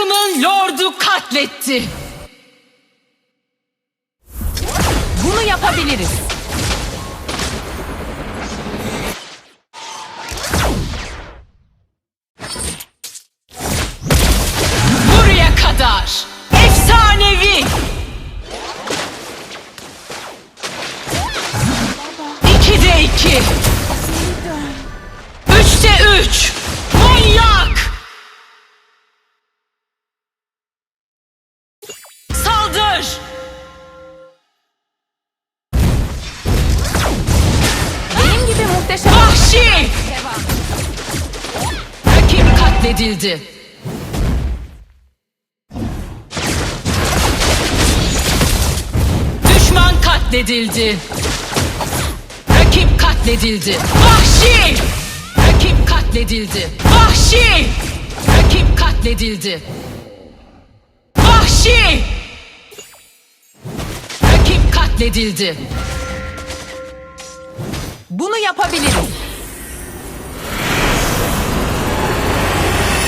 Takımın lordu katletti. Bunu yapabiliriz. Buraya kadar. Efsanevi. İkide iki. Üçte üç. Muhteşem. Vahşi. Rakip katledildi. Düşman katledildi. Rakip katledildi. Vahşi. Rakip katledildi. Vahşi. Rakip katledildi. Vahşi. Rakip katledildi. Bunu yapabiliriz.